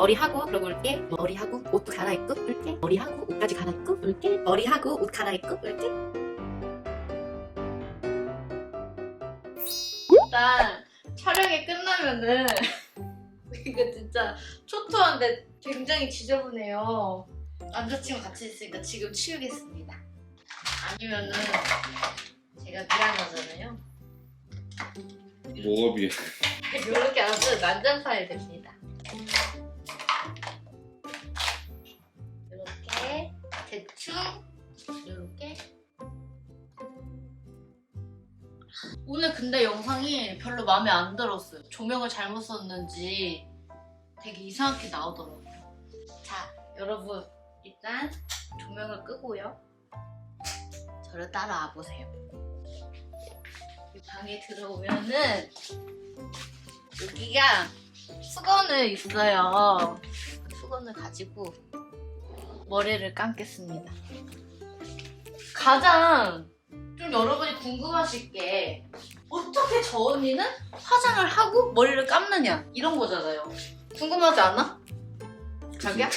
머리하고 그러고 올게 머리하고 옷도 갈아입고 올게 머리하고 옷까지 갈아입고 올게 머리하고 옷 갈아입고 올게 일단 촬영이 끝나면은 이거 진짜 초토한데 굉장히 지저분해요. 남자친구 같이 있으니까 지금 치우겠습니다. 아니면은 제가 미안하잖아요. 뭐가 비해? 이렇게 아주 난장판이 됩니다. 이렇게 오늘 근데 영상이 별로 마음에 안 들었어요. 조명을 잘못 썼는지 되게 이상하게 나오더라고요. 자, 여러분 일단 조명을 끄고요. 저를 따라와 보세요. 이 방에 들어오면은 여기가 수건을 있어요. 수건을 가지고 머리를 감겠습니다. 가장 좀 여러분이 궁금하실 게 어떻게 저 언니는 화장을 하고 머리를 감느냐 이런 거잖아요. 궁금하지 않아? 자기야?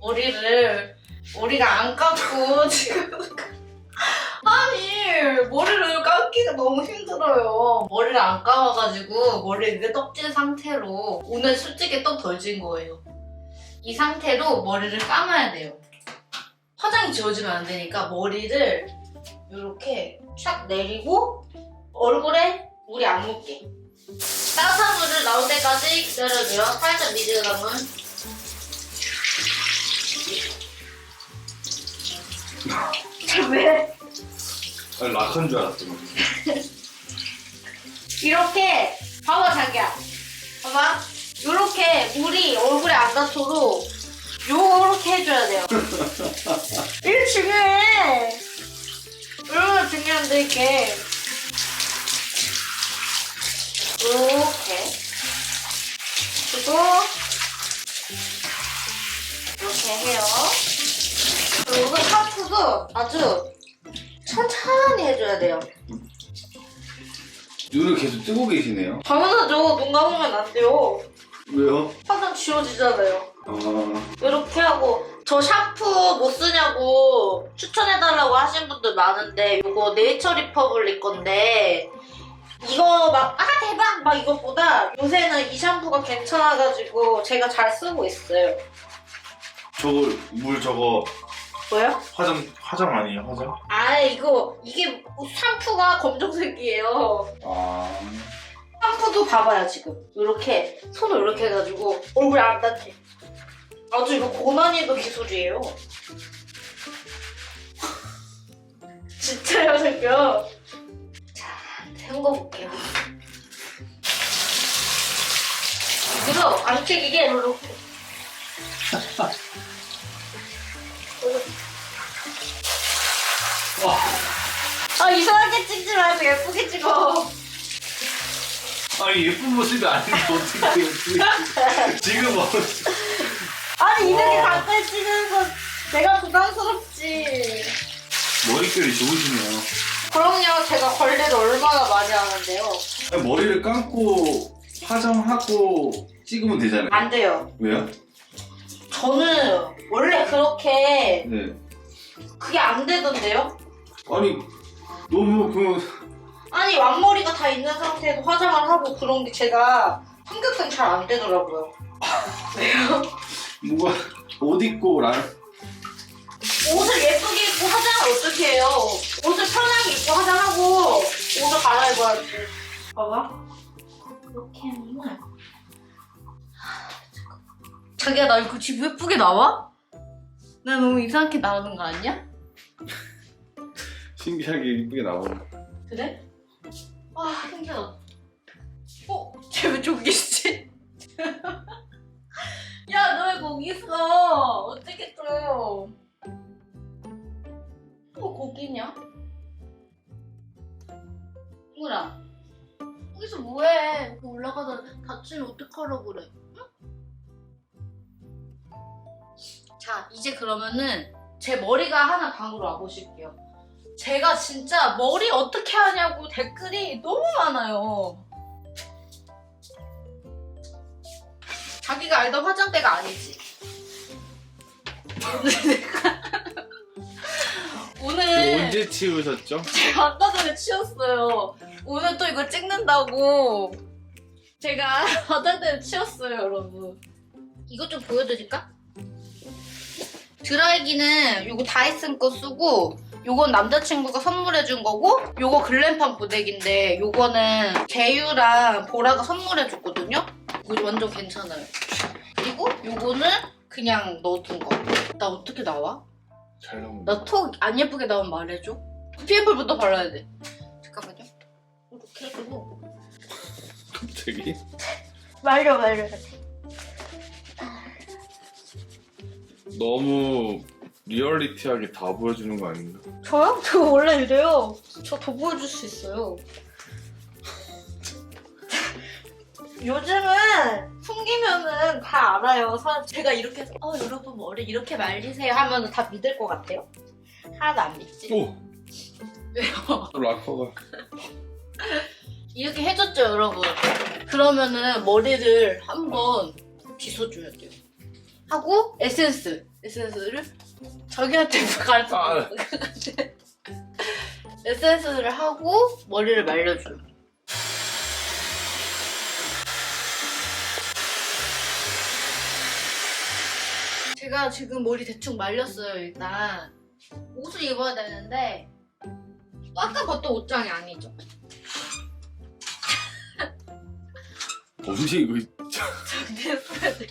머리를 머리가 안 감고 지금 아니 머리를 감기가 너무 힘들어요. 머리를 안 감아가지고 머리를 이렇게 떡진 상태로 오늘 솔직히 떡 덜 진 거예요. 이 상태로 머리를 감아야 돼요. 화장이 지워지면 안 되니까 머리를 이렇게 촥 내리고 얼굴에 물이 안 묻게 따뜻한 물을 나올 때까지 기다려줘요. 살짝 미지근함은 왜? 아니 락한 줄 알았어. 이렇게 봐봐 자기야 봐봐 요렇게 물이 얼굴에 안 닿도록 요렇게 해줘야 돼요. 이게 중요해. 얼마나 중요한데 이게. 요렇게. 그리고 이렇게 해요. 그리고 샴푸도 아주 천천히 해줘야 돼요. 눈을 계속 뜨고 계시네요. 당연하죠. 눈 감으면 안 돼요 왜요? 화장 지워지잖아요. 아 이렇게 하고 저 샴푸 못 쓰냐고 추천해달라고 하신 분들 많은데 이거 네이처 리퍼블릭 건데 이거 막 아 대박 막 이것보다 요새는 이 샴푸가 괜찮아가지고 제가 잘 쓰고 있어요. 저거 물 저거 뭐요? 화장 화장 아니에요 화장? 아 이거 이게 샴푸가 검정색이에요. 아 샴푸도 봐봐요 지금. 이렇게 손을 이렇게 해가지고. 얼굴에 안 닿게 아주 이거 고난이도 기술이에요. 진짜요 저기요 자 헹궈볼게요. 그리고 안 튀기게 이렇게. 와. 아 이상하게 찍지 말고 예쁘게 찍어 아니 예쁜 모습이 아닌데 어떻게 어떻게 지금 뭐 아니 이렇게 와. 가까이 찍는 거 내가 부담스럽지 머릿결이 좋으시네요. 그럼요 제가 관리를 얼마나 많이 하는데요 머리를 감고 화장하고 찍으면 되잖아요. 안 돼요 왜요? 저는 원래 그렇게 네. 그게 안 되던데요? 아니 너무 그 아니 앞머리가 다 있는 상태에서 화장을 하고 그런 게 제가 삼겹살 잘안 되더라고요 왜요? 뭐가 옷 입고 라 옷을 예쁘게 입고 화장을 어떻게 해요? 옷을 편하게 입고 화장하고 옷을 갈아입어야지 봐봐 이렇게 하면 자기야 나 이거 집 예쁘게 나와? 나 너무 이상하게 나오는 거 아니야? 신기하게 이쁘게 나오네. 그래? 아 힘들어. 어? 쟤 왜 저기 있지? 야 너 왜 거기 있어? 어떻게 또? 어 거기 있냐? 친구라 거기서 뭐해? 여기 올라가다 다치면 어떡하라고 그래? 응? 자 이제 그러면은 제 머리가 하나 방으로 와보실게요. 제가 진짜 머리 어떻게 하냐고 댓글이 너무 많아요. 자기 자기가 알던 화장대가 아니지. 오늘 이거 언제 치우셨죠? 제가 아까 전에 치웠어요. 오늘 또 이거 찍는다고 제가 화장대를 치웠어요, 여러분. 이것 좀 보여드릴까? 드라이기는 요거 다이슨 거 쓰고 요건 남자친구가 선물해준 거고 요거 글램팜 고데기인데 요거는 제유랑 보라가 선물해줬거든요? 이거 완전 괜찮아요. 그리고 요거는 그냥 넣어둔 거. 나 어떻게 나와? 잘 나온다. 나 톡 안 예쁘게 나오면 말해줘. PM풀부터 발라야 돼. 잠깐만요. 이렇게 해주고. 갑자기? 말려, 말려. 너무 리얼리티하게 다 보여주는 거 아닌가? 저요? 저 원래 이래요. 저 더 보여줄 수 있어요. 요즘은 숨기면은 다 알아요. 사- 제가 이렇게 해서 어 여러분 머리 이렇게 말리세요 하면은 다 믿을 것 같아요. 하나도 안 믿지. 오! 왜요? 또 락커가. 이렇게 해줬죠 여러분. 그러면은 머리를 한번 빗어줘야 돼요. 하고 에센스 에센스를 자기한테 가르쳐. 아. 에센스를 하고 머리를 말려줘요. 제가 지금 머리 대충 말렸어요 일단 옷을 입어야 되는데 아까 봤던 옷장이 아니죠. 이거 정리했어야 돼.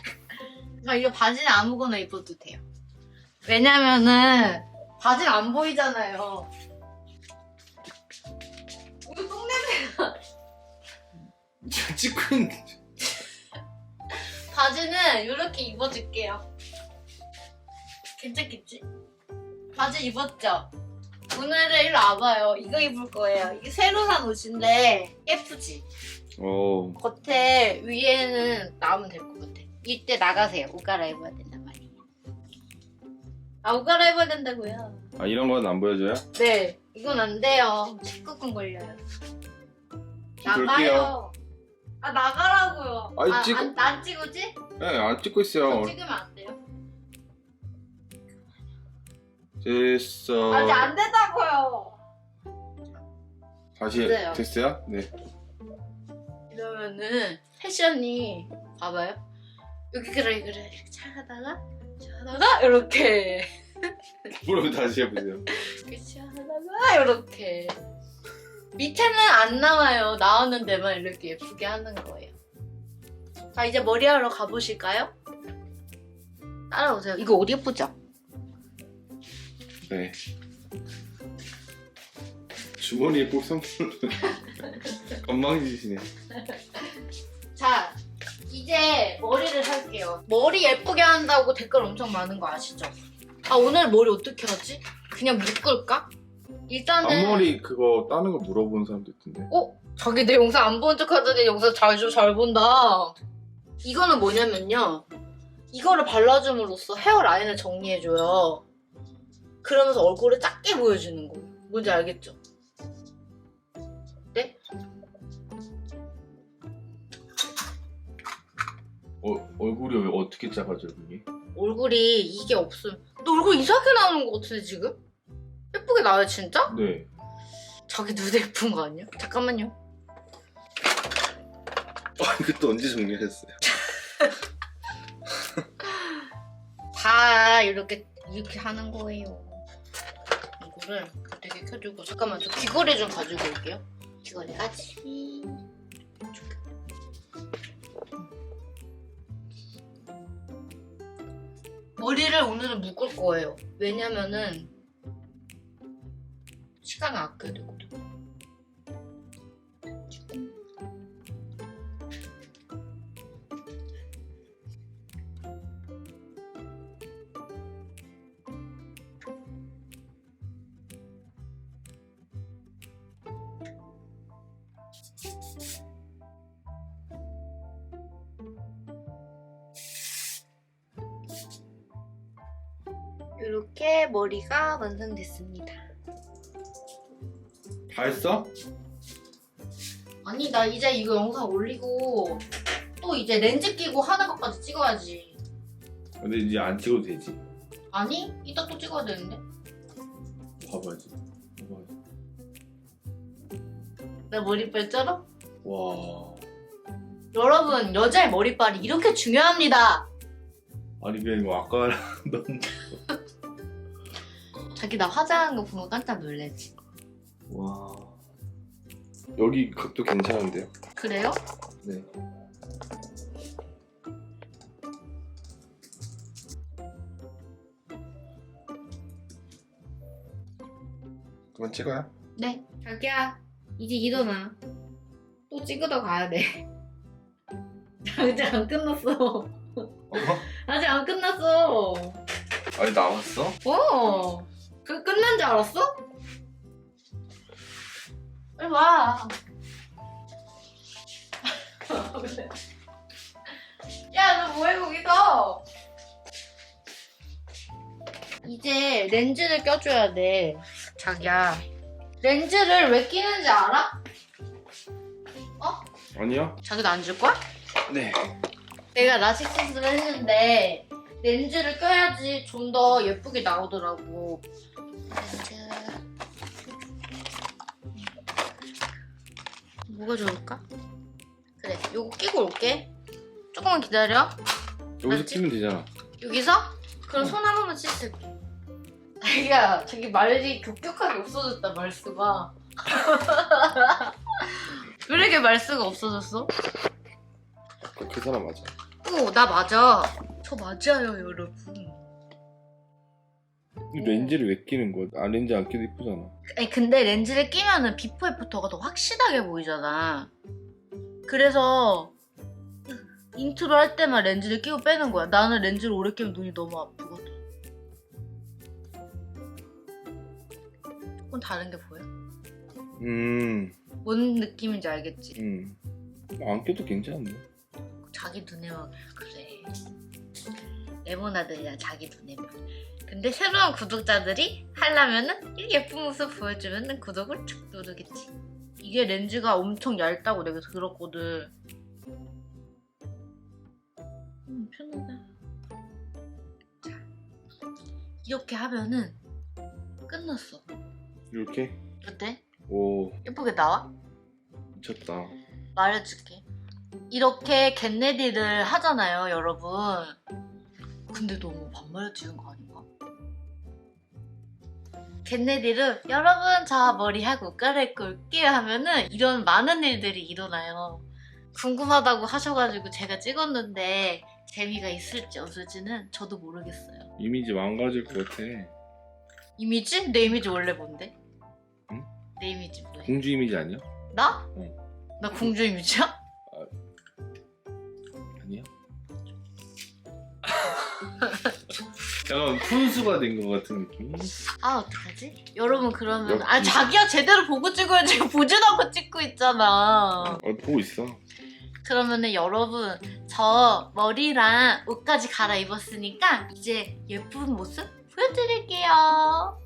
자, 이거 바지는 아무거나 입어도 돼요. 왜냐면은 바지는 안 보이잖아요. 이거 똥냄새. 찍고 있는 바지는 이렇게 입어줄게요. 괜찮겠지? 바지 입었죠? 오늘은 일로 와봐요. 이거 입을 거예요. 이게 새로 산 옷인데 예쁘지? 어 겉에 위에는 나오면 될 것 같아. 이때 나가세요. 옷 갈아입어야 말이에요. 아, 옷 갈아 입어야 된다고요? 아 이런 건 안 보여줘요? 네. 이건 안 돼요. 19금 걸려요. 나가요. 아, 나가라고요. 아니, 아, 찍어. 안, 안 찍어지? 네안 찍고 저 있어요 찍으면 안 돼요. 됐어 아직 안 된다고요. 다시 됐어요. 됐어요? 네 이러면은 패션이 봐봐요. 여기 그래 그래 이렇게 잘 하다가 잘 하다가 이렇게 그럼 다시 해보세요 그치 하다가 이렇게 밑에는 안 나와요. 나오는 데만 이렇게 예쁘게 하는 거예요. 자 이제 머리하러 가보실까요? 따라오세요. 이거 옷 예쁘죠? 네 주머니에 꼭 선물을 건망지시네 자 이제 머리를 할게요. 머리 예쁘게 한다고 댓글 엄청 많은 거 아시죠? 아 오늘 머리 어떻게 하지? 그냥 묶을까? 일단은 앞머리 그거 따는 거 물어보는 사람도 있던데 어? 자기 내 영상 안 본 척 하더니 영상 잘, 좀잘 본다. 이거는 뭐냐면요. 이거를 발라줌으로써 헤어 라인을 정리해줘요. 그러면서 얼굴을 작게 보여주는 거예요. 뭔지 알겠죠? 어, 얼굴이 왜 어떻게 작아져 그게? 얼굴이 이게 없으면. 너 얼굴 이상하게 나오는 거 같은데, 지금? 예쁘게 나와요, 진짜? 네 자기 눈에 예쁜 거 아니야? 잠깐만요. 아, 그것도 언제 정리했어요? 다 이렇게, 이렇게 하는 거예요. 이거를 되게 켜주고. 잠깐만, 저 귀걸이 좀 가지고 올게요. 귀걸이까지. 머리를 오늘은 묶을 거예요. 왜냐면은 시간을 아껴야 되거든. 이렇게 머리가 완성됐습니다. 다 했어? 아니 나 이제 이거 영상 올리고 또 이제 렌즈 끼고 하는 것까지 찍어야지. 근데 이제 안 찍어도 되지. 아니 이따 또 찍어야 되는데. 봐봐야지. 봐봐야지. 내 머리빨 쩔어? 와. 여러분 여자의 머리빨이 이렇게 중요합니다. 아니 그냥 이거 아까랑 너무. 자기 나 화장한 거 보면 깜짝 놀래지. 와. 여기 각도 괜찮은데요? 그래요? 네. 그만 찍어요? 네. 자기야 이제 일어나. 또 찍으러 가야 돼. 아직 안 끝났어. 어? 아직 안 끝났어. 아니 나왔어? 어. 그 끝난 줄 알았어? 빨리 와. 야, 너 뭐해 거기서? 이제 렌즈를 껴줘야 돼. 자기야. 렌즈를 왜 끼는지 알아? 아니요. 자기도 안 줄 거야? 네. 내가 라식 수술을 했는데 렌즈를 껴야지 좀 더 예쁘게 나오더라고. 렌즈. 뭐가 좋을까? 그래, 요거 끼고 올게. 조금만 기다려. 여기서 알았지? 찍으면 되잖아. 여기서? 그럼 손 한 번만 씻을게. 자기야, 자기 말이 급격하게 없어졌다, 말수가. 왜 이렇게 말수가 없어졌어? 그, 그 사람 맞아. 오, 나 맞아. 저 맞아요, 여러분. 이 렌즈를 왜 끼는 거야? 아 렌즈 안 끼도 이쁘잖아. 아니, 근데 렌즈를 끼면은 비포 애프터가 더 확실하게 보이잖아. 그래서 인트로 할 때만 렌즈를 끼고 빼는 거야. 나는 렌즈를 오래 끼면 눈이 너무 아프거든. 조금 다른 게 보여? 음. 뭔 느낌인지 알겠지? 음. 안 껴도 괜찮은데. 자기 눈에만 그래. 레모나드야 자기 눈에만. 근데 새로운 구독자들이 하려면은 이 예쁜 모습 보여주면은 구독을 쭉 누르겠지. 이게 렌즈가 엄청 얇다고 내가 들었거든. 음 편하다. 자 이렇게 하면은 끝났어. 이렇게? 어때? 오 예쁘게 나와? 미쳤다. 말해줄게. 이렇게 겟레디를 하잖아요, 여러분. 근데 너무 반말 찍은 거 아닌가? 겟레디를 여러분 저 머리하고 깔아입고 올게요 하면은 이런 많은 일들이 일어나요. 궁금하다고 하셔가지고 제가 찍었는데 재미가 있을지 없을지는 저도 모르겠어요. 이미지 망가질 것 같아. 이미지? 내 이미지 원래 뭔데? 응? 내 이미지 뭐야? 공주 이미지 아니야? 나? 응. 나 공주 이미지야? 약간 푼수가 된 것 같은 느낌? 아 어떡하지? 여러분 그러면 역시. 아 자기야 제대로 보고 찍어야지 보지도 않고 찍고 있잖아 어, 보고 있어. 그러면은 여러분 저 머리랑 옷까지 갈아입었으니까 이제 예쁜 모습 보여드릴게요